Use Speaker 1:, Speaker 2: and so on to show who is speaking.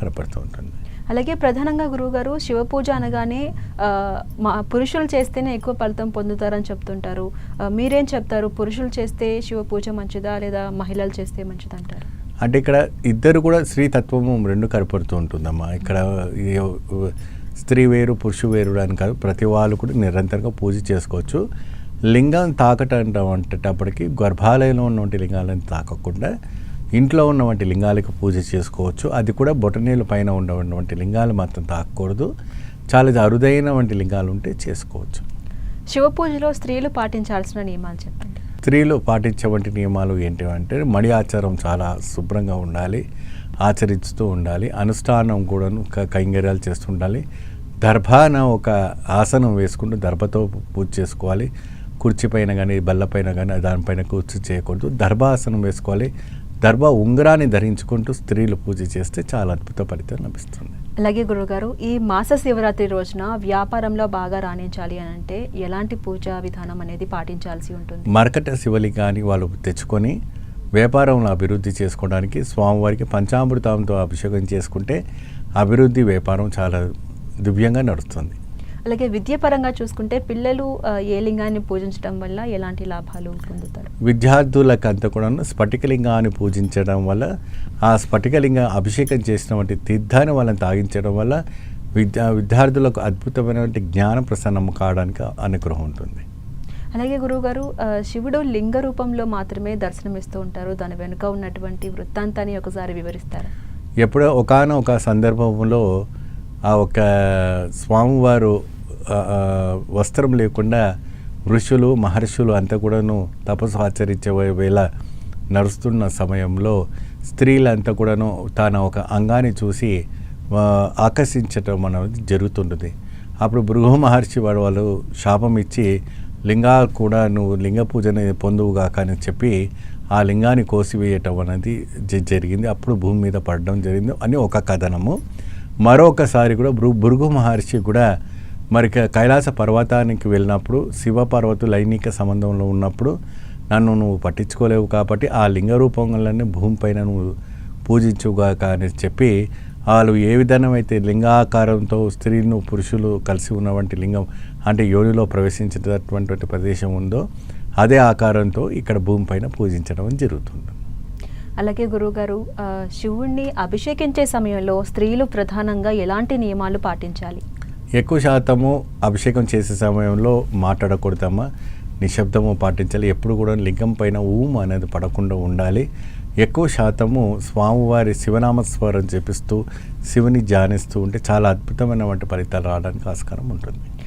Speaker 1: కనపడుతూ ఉంటుంది.
Speaker 2: అలాగే ప్రధానంగా గురువుగారు శివ పూజ అనగానే మా పురుషులు చేస్తేనే ఎక్కువ ఫలితం పొందుతారని చెప్తుంటారు. మీరేం చెప్తారు? పురుషులు చేస్తే శివ పూజ మంచిదా లేదా మహిళలు చేస్తే మంచిదా అంటారు
Speaker 1: అంటే ఇక్కడ ఇద్దరు కూడా స్త్రీ తత్వము రెండు కనపడుతూ ఉంటుందమ్మా. ఇక్కడ స్త్రీ వేరు పురుషు వేరు అని కాదు ప్రతి వాళ్ళు కూడా నిరంతరంగా పూజ చేసుకోవచ్చు. లింగం తాకటం అంటేటప్పటికి గర్భాలయంలో ఉన్నటువంటి లింగాలను తాకకుండా ఇంట్లో ఉన్నటువంటి లింగాలకు పూజ చేసుకోవచ్చు. అది కూడా బొటనీళ్ళ పైన ఉన్నటువంటి లింగాలు మాత్రం తాకకూడదు. చాలా అరుదైనటువంటి లింగాలు ఉంటే చేసుకోవచ్చు.
Speaker 2: శివ పూజలో స్త్రీలు పాటించాల్సిన నియమాలు చెప్పండి.
Speaker 1: స్త్రీలు పాటించేవంటి నియమాలు ఏంటివంటే మడి ఆచారం చాలా శుభ్రంగా ఉండాలి ఆచరిస్తూ ఉండాలి అనుష్ఠానం కూడాను కైంగర్యాలు చేస్తుండాలి దర్భాన ఒక ఆసనం వేసుకుంటూ దర్భతో పూజ చేసుకోవాలి. కుర్చీ పైన కానీ బల్లపైన కానీ దానిపైన కూర్చు చేయకూడదు. దర్భాసనం వేసుకోవాలి. దర్భ ఉంగరాన్ని ధరించుకుంటూ స్త్రీలు పూజ చేస్తే చాలా అద్భుత ఫలితం లభిస్తుంది.
Speaker 2: అలాగే గురువుగారు ఈ మాస శివరాత్రి రోజున వ్యాపారంలో బాగా రాణించాలి అని అంటే ఎలాంటి పూజా విధానం అనేది పాటించాల్సి ఉంటుంది?
Speaker 1: మరకట శివలింగాన్ని వాళ్ళు తెచ్చుకొని వ్యాపారంలో అభివృద్ధి చేసుకోవడానికి స్వామివారికి పంచామృతంతో అభిషేకం చేసుకుంటే అభివృద్ధి వ్యాపారం చాలా దివ్యంగా నడుస్తుంది.
Speaker 2: అలాగే విద్యాపరంగా చూసుకుంటే పిల్లలు ఏ లింగాన్ని పూజించడం వల్ల ఎలాంటి లాభాలు పొందుతారు?
Speaker 1: విద్యార్థులకు అంతా కూడా స్ఫటికలింగాన్ని పూజించడం వల్ల ఆ స్ఫటికలింగ అభిషేకం చేసినటువంటి తీర్థాన్ని వాళ్ళని తాగించడం వల్ల విద్యా విద్యార్థులకు అద్భుతమైనటువంటి జ్ఞాన ప్రసన్నం కావడానికి అనుగ్రహం ఉంటుంది.
Speaker 2: అలాగే గురువుగారు శివుడు లింగ రూపంలో మాత్రమే దర్శనమిస్తూ ఉంటారు. దాని వెనుక ఉన్నటువంటి వృత్తాంతాన్ని ఒకసారి వివరిస్తారు?
Speaker 1: ఎప్పుడో ఒకానొక సందర్భంలో ఆ ఒక స్వామివారు వస్త్రం లేకుండా ఋషులు మహర్షులు అంతా కూడాను తపస్సు ఆచరించే వేళ నడుస్తున్న సమయంలో స్త్రీలంతా కూడాను తన ఒక అంగాన్ని చూసి ఆకర్షించటం అనేది జరుగుతుంటుంది. అప్పుడు భృగు మహర్షి వాడు వాళ్ళు శాపం ఇచ్చి లింగా కూడా నువ్వు లింగ పూజని పొందువుగాక అని చెప్పి ఆ లింగాన్ని కోసివేయటం అనేది జ- జరిగింది. అప్పుడు భూమి మీద పడడం జరిగింది అని ఒక కథనము. మరొకసారి కూడా భృ భృగు మహర్షి కూడా మరి కైలాస పర్వతానికి వెళ్ళినప్పుడు శివ పర్వతు లైంగిక సంబంధంలో ఉన్నప్పుడు నన్ను నువ్వు పట్టించుకోలేవు కాబట్టి ఆ లింగ రూపంలోనే భూమిపైన నువ్వు పూజించుగాక అని చెప్పి వాళ్ళు ఏ విధమైతే లింగాకారంతో స్త్రీలు పురుషులు కలిసి ఉన్నటువంటి లింగం అంటే యోనిలో ప్రవేశించినటువంటి ప్రదేశం ఉందో అదే ఆకారంతో ఇక్కడ భూమిపైన పూజించడం జరుగుతుంది.
Speaker 2: అలాగే గురువుగారు శివుణ్ణి అభిషేకించే సమయంలో స్త్రీలు ప్రధానంగా ఎలాంటి నియమాలు పాటించాలి?
Speaker 1: ఎక్కువ శాతము అభిషేకం చేసే సమయంలో మాట్లాడకూడదమ్మా. నిశ్శబ్దము పాటించాలి. ఎప్పుడు కూడా లింగం పైన ఊమ అనేది పడకుండా ఉండాలి. ఎక్కువ శాతము స్వామివారి శివనామస్వరం జపిస్తూ శివుని ధ్యానిస్తూ ఉంటే చాలా అద్భుతమైనటువంటి ఫలితాలు రావడానికి ఆస్కారం ఉంటుంది.